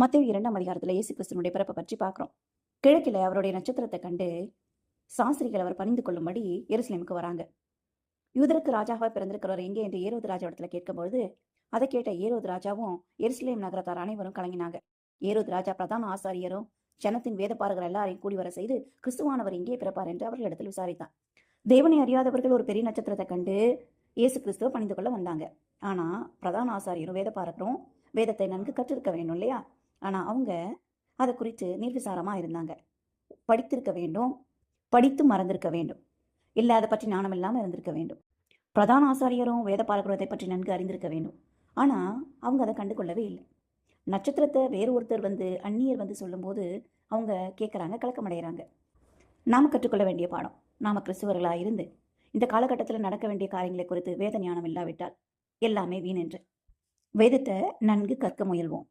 மத்திய இரண்டாம் அதிகாரத்தில் இயேசு கிறிஸ்தனுடைய பிறப்பை பற்றி பார்க்குறோம். கிழக்கில் அவருடைய நட்சத்திரத்தை கண்டு சாஸ்திரிகள் அவர் பணிந்து கொள்ளும்படி எருசலேமுக்கு வராங்க. யூதருக்கு ராஜாவாக பிறந்திருக்கிறவர் எங்கே என்று ஏரோது ராஜா இடத்துல கேட்கும்பொழுது அதை கேட்ட ஏரோது ராஜாவும் எருசலேம் நகரத்தார் அனைவரும் கலங்கினாங்க. ஏரோது ராஜா பிரதான ஆசாரியரும் ஜனத்தின் வேதப்பாரர்கள் எல்லாரையும் கூடி வர செய்து கிறிஸ்துவானவர் எங்கே பிறப்பார்? என்று அவர்களிடத்தில் விசாரித்தான். தேவனை அறியாதவர்கள் ஒரு பெரிய நட்சத்திரத்தை கண்டு இயேசு கிறிஸ்துவ பணிந்து கொள்ள வந்தாங்க. ஆனா பிரதான ஆசாரியரும் வேதப்பாரகரும் வேதத்தை நன்கு கற்றிருக்க வேண்டும் இல்லையா? ஆனால் அவங்க அதை குறித்து நிர்விசாரமாக இருந்தாங்க. படித்திருக்க வேண்டும் படித்து மறந்திருக்க வேண்டும். இல்லை அதை பற்றி ஞானம் இல்லாமல் இருந்திருக்க வேண்டும். பிரதான ஆசாரியரும் வேத பாலகுரத்தை பற்றி நன்கு அறிந்திருக்க வேண்டும். ஆனால் அவங்க அதை கண்டுகொள்ளவே இல்லை. நட்சத்திரத்தை வேறு ஒருத்தர் வந்து அந்நியர் வந்து சொல்லும்போது அவங்க கேட்குறாங்க கலக்கமடைகிறாங்க நாம் கற்றுக்கொள்ள வேண்டிய பாடம். நாம் கிறிஸ்துவர்களாக இருந்து இந்த காலகட்டத்தில் நடக்க வேண்டிய காரியங்களை குறித்து வேத ஞானம் இல்லாவிட்டால் எல்லாமே வீணென்று வேதத்தை நன்கு கற்க முயல்வோம்.